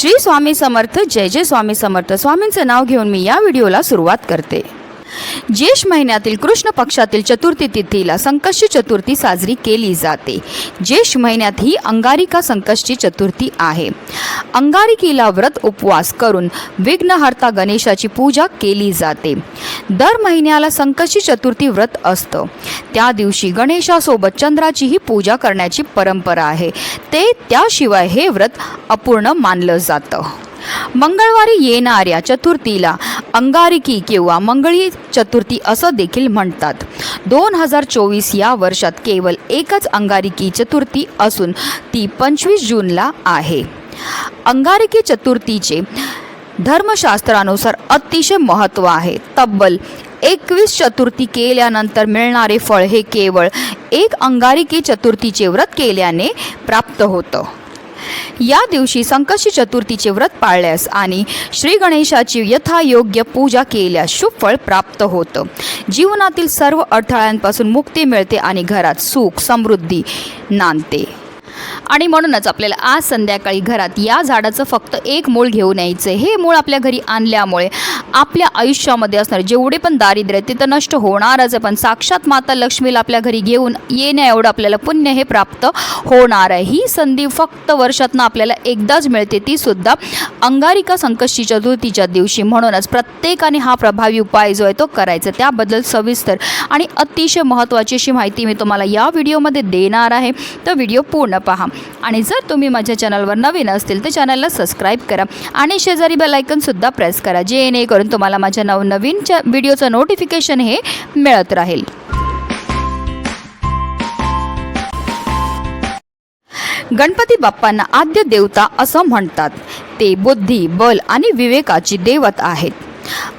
श्री स्वामी समर्थ जय जय स्वामी समर्थ. स्वामींचं नाव घेऊन मी या व्हिडिओला सुरुवात करते. ज्येष्ठ महिन्यातील कृष्ण पक्षातील चतुर्थी तिथीला संकष्टी चतुर्थी साजरी केली जाते. ज्येष्ठ महिन्यात ही अंगारिका संकष्टी चतुर्थी आहे. अंगारिकीला व्रत उपवास करून विघ्नहर्ता गणेशाची पूजा केली जाते. दर महिन्याला संकष्टी चतुर्थी व्रत असतं. त्या दिवशी गणेशासोबत चंद्राचीही पूजा करण्याची परंपरा आहे. ते त्याशिवाय हे व्रत अपूर्ण मानलं जातं. मंगळवारी येणाऱ्या चतुर्थीला अंगारिकी किंवा मंगळी चतुर्थी असं देखील म्हणतात. दोन हजार चोवीस या वर्षात केवळ एकच अंगारिकी चतुर्थी असून ती पंचवीस जूनला आहे. अंगारिकी चतुर्थीचे धर्मशास्त्रानुसार अतिशय महत्त्व आहे. तब्बल एकवीस चतुर्थी केल्यानंतर मिळणारे फळ हे केवळ एक अंगारिकी चतुर्थीचे व्रत केल्याने प्राप्त होतं. या दिवशी संकष्टी चतुर्थीचे व्रत पाळल्यास आणि श्री गणेशाची यथायोग्य पूजा केल्यास शुभ फळ प्राप्त होतं. जीवनातील सर्व अडथळ्यांपासून मुक्ती मिळते आणि घरात सुख समृद्धी नांदते. आणि म्हणूनच आपल्याला आज संध्याकाळी घरात या झाडाचं फक्त एक मूळ घेऊन यायचं हे मूळ आपल्या घरी आणल्यामुळे आपल्या आयुष्यामध्ये असणारे जेवढे पण दारिद्र्य आहे ते तर नष्ट होणारच आहे. पण साक्षात माता लक्ष्मीला आपल्या घरी घेऊन येण्या एवढं आपल्याला पुण्य हे प्राप्त होणार आहे. ही संधी फक्त वर्षातनं आपल्याला एकदाच मिळते. ती सुद्धा अंगारिका संकष्टी चतुर्थीच्या दिवशी. म्हणूनच प्रत्येकाने हा प्रभावी उपाय जो आहे तो करायचा. त्याबद्दल सविस्तर आणि अतिशय महत्त्वाची अशी माहिती मी तुम्हाला या व्हिडिओमध्ये देणार आहे. तर व्हिडिओ पूर्ण पहा. आणि जर तुम्ही माझ्या चॅनलवर नवीन असतील तर चॅनलला सबस्क्राईब करा. आणि शेजारी बेलायकनसुद्धा प्रेस करा जेणेकरून तुम्हाला माझ्या नवनवीन च्या व्हिडिओचं नोटिफिकेशन हे मिळत राहील. गणपती बाप्पांना आद्य देवता असं म्हणतात. ते बुद्धी बल आणि विवेकाची देवत आहेत.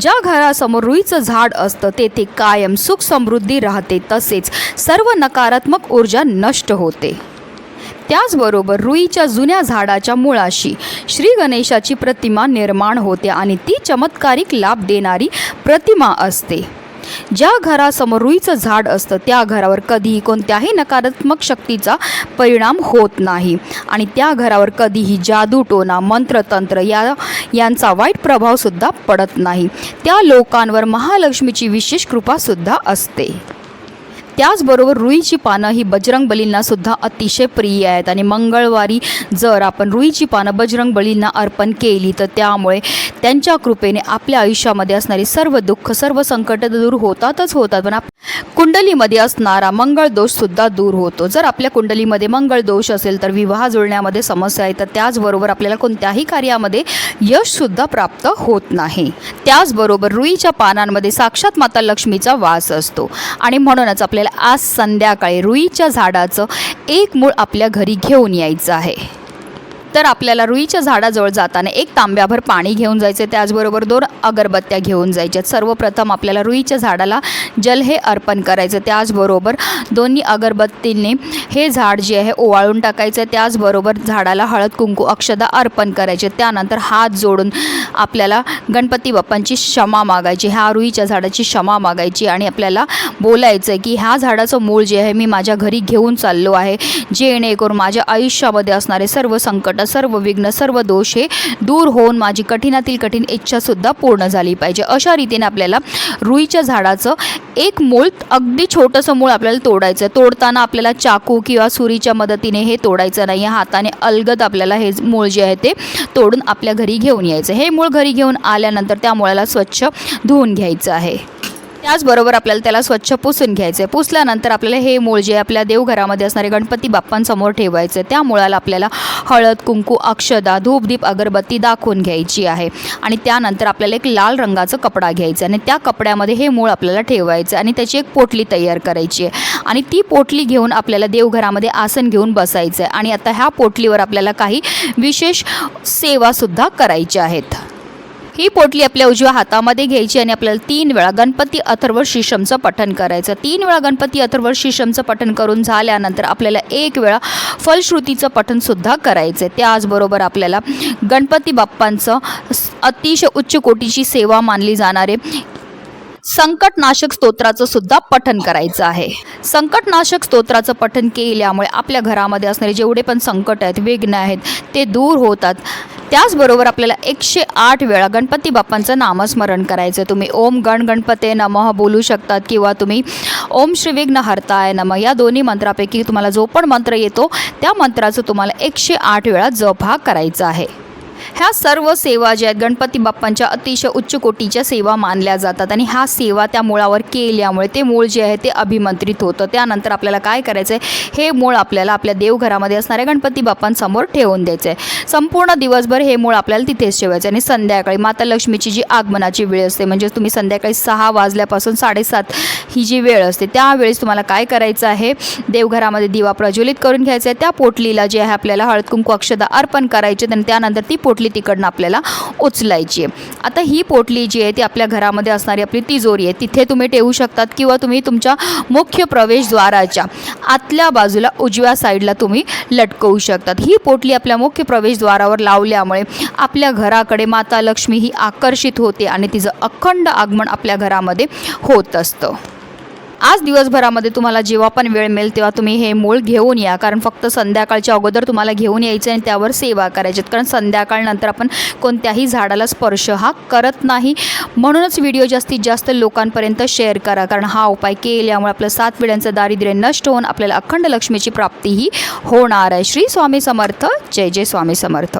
ज्या घरासमोर रुईचं झाड असतं तेथे कायम सुख समृद्धी राहते तसेच सर्व नकारात्मक ऊर्जा नष्ट होते. त्याचबरोबर रुईच्या जुन्या झाडाच्या मुळाशी श्री गणेशाची प्रतिमा निर्माण होते आणि ती चमत्कारिक लाभ देणारी प्रतिमा असते. ज्या घरासमोर रुईचं झाड असतं त्या घरावर कधीही कोणत्याही नकारात्मक शक्तीचा परिणाम होत नाही. आणि त्या घरावर कधीही जादू टोना मंत्रतंत्र या यांचा वाईट प्रभावसुद्धा पडत नाही. त्या लोकांवर महालक्ष्मीची विशेष कृपासुद्धा असते. त्याचबरोबर रुईची पानं ही बजरंग बलींना सुद्धा अतिशय प्रिय आहेत. आणि मंगळवारी जर आपण रुईची पानं बजरंग बलींना अर्पण केली तर त्यामुळे त्यांच्या कृपेने आपल्या आयुष्यामध्ये असणारी सर्व दुःख सर्व संकट दूर होतातच होतात. पण कुंडलीमध्ये असणारा मंगळ दोष सुद्धा दूर होतो. जर आपल्या कुंडलीमध्ये मंगळ दोष असेल तर विवाह जुळण्यामध्ये समस्या येतात त्याचबरोबर आपल्याला कोणत्याही कार्यामध्ये यश सुद्धा प्राप्त होत नाही. त्याचबरोबर रुईच्या पानांमध्ये साक्षात माता लक्ष्मीचा वास असतो. आणि म्हणूनच आपल्याला आज संध्याकाळी रुईच्या झाडाचं एक मूळ आपल्या घरी घेऊन यायचं आहे. तर आपल्याला रुईच्या झाडाजवळ जाताना एक तांब्याभर पाणी घेऊन जायचं त्याचबरोबर दोन अगरबत्त्या घेऊन जायच्या सर्वप्रथम आपल्याला रुईच्या झाडाला जल हे अर्पण करायचं. त्याचबरोबर दोन्ही अगरबत्तीने हे झाड जे आहे ओवाळून टाकायचं. त्याचबरोबर झाडाला हळद कुंकू अक्षदा अर्पण करायचे. त्यानंतर हात जोडून आपल्याला गणपती बाप्पांची क्षमा मागायची. ह्या रुईच्या झाडाची क्षमा मागायची आणि आपल्याला बोलायचं आहे की ह्या झाडाचं मूळ जे आहे मी माझ्या घरी घेऊन चाललो आहे. जेणेकरून माझ्या आयुष्यामध्ये असणारे सर्व संकट सर्व विघ्न सर्व दोष हे दूर होऊन माझी कठीणातील कठीण इच्छासुद्धा पूर्ण झाली पाहिजे. अशा रीतीने आपल्याला रुईच्या झाडाचं एक मूळ अगदी छोटंसं मूळ आपल्याला तोडायचं आहे तोडताना आपल्याला चाकू किंवा सुरीच्या मदतीने हे तोडायचं नाही. हाताने अलगद आपल्याला हे मूळ जे आहे ते तोडून आपल्या घरी घेऊन यायचं हे मूळ घरी घेऊन आल्यानंतर त्या मुळाला स्वच्छ धुवून घ्यायचं आहे. त्याचबरोबर आपल्याला त्याला स्वच्छ पुसून घ्यायचं आहे पुसल्यानंतर आपल्याला हे मूळ जे आपल्या देवघरामध्ये असणारे गणपती बाप्पांसमोर ठेवायचं आहे त्या मुळाला आपल्याला हळद कुंकू अक्षदा धूपदीप अगरबत्ती दाखवून घ्यायची आहे. आणि त्यानंतर आपल्याला एक लाल रंगाचा कपडा घ्यायचा आणि त्या कपड्यामध्ये हे मूळ आपल्याला ठेवायचं आणि त्याची एक पोटली तयार करायची आहे. आणि ती पोटली घेऊन आपल्याला देवघरामध्ये आसन घेऊन बसायचं आहे आणि आता ह्या पोटलीवर आपल्याला काही विशेष सेवासुद्धा करायच्या आहेत. ही पोटली आपल्या उजव्या हातामध्ये घ्यायची आणि आपल्याला तीन वेळा गणपती अथर्व शीशमचं पठण करायचं. तीन वेळा गणपती अथर्व शीशमचं पठण करून झाल्यानंतर आपल्याला एक वेळा फलश्रुतीचं पठणसुद्धा करायचं आहे त्याचबरोबर आपल्याला गणपती बाप्पांचं अतिशय उच्च कोटीची सेवा मानली जाणारे संकटनाशक स्तोत्राचं सुद्धा पठन करायचं आहे. संकटनाशक स्तोत्राचं पठन केल्यामुळे आपल्या घरामध्ये असणारे जेवढे पण संकट आहेत विघ्न आहेत ते दूर होतात. त्याचबरोबर आपल्याला एकशे आठ वेळा गणपती बाप्पांचं नामस्मरण करायचं. तुम्ही ओम गण गणपते नमः बोलू शकतात किंवा तुम्ही ओम श्रीविघ्न हरताय नम. या दोन्ही मंत्रापैकी तुम्हाला जो पण मंत्र येतो त्या मंत्राचं तुम्हाला एकशे आठ वेळा जप हा करायचा आहे. ह्या सर्व सेवा ज्या आहेत गणपती बाप्पांच्या अतिशय उच्च कोटीच्या सेवा मानल्या जातात. आणि ह्या सेवा त्या मुळावर केल्यामुळे ते मूळ जे आहे ते अभिमंत्रित होतं. त्यानंतर आपल्याला काय करायचं आहे हे मूळ आपल्याला आपल्या देवघरामध्ये असणाऱ्या गणपती बाप्पांसमोर ठेवून द्यायचं आहे संपूर्ण दिवसभर हे मूळ आपल्याला तिथेच ठेवायचं आणि संध्याकाळी माता लक्ष्मीची जी आगमनाची वेळ असते म्हणजे तुम्ही संध्याकाळी सहा वाजल्यापासून साडेसात ही जी वेळ असते त्यावेळेस तुम्हाला काय करायचं आहे? देवघरामध्ये दिवा प्रज्वलित करून घ्यायचा आहे. त्या पोटलीला जे आहे आपल्याला हळद कुंकू अक्षदा अर्पण करायचे आणि त्यानंतर ती पोट पोटली तिकडनं आपल्याला उचलायची आहे. आता ही पोटली जी आहे ती आपल्या घरामध्ये असणारी आपली तिजोरी आहे तिथे तुम्ही ठेवू शकतात किंवा तुम्ही तुमच्या मुख्य प्रवेशद्वाराच्या आतल्या बाजूला उजव्या साईडला तुम्ही लटकवू शकतात. ही पोटली आपल्या मुख्य प्रवेशद्वारावर लावल्यामुळे आपल्या घराकडे माता लक्ष्मी ही आकर्षित होते आणि तिचं अखंड आगमन आपल्या घरामध्ये होत असतं. आज दिवसभरामध्ये तुम्हाला जेव्हा पण वेळ मिळेल तेव्हा तुम्ही हे मूळ घेऊन या. कारण फक्त संध्याकाळच्या अगोदर तुम्हाला घेऊन यायचं आणि त्यावर सेवा करायची कारण संध्याकाळनंतर आपण कोणत्याही झाडाला स्पर्श हा करत नाही. म्हणूनच व्हिडिओ जास्तीत जास्त लोकांपर्यंत शेअर करा. कारण हा उपाय केल्यामुळे आपलं सात पिढ्यांचं दारिद्र्य नष्ट होऊन आपल्याला अखंड लक्ष्मीची प्राप्तीही होणार आहे. श्री स्वामी समर्थ. जय जय स्वामी समर्थ.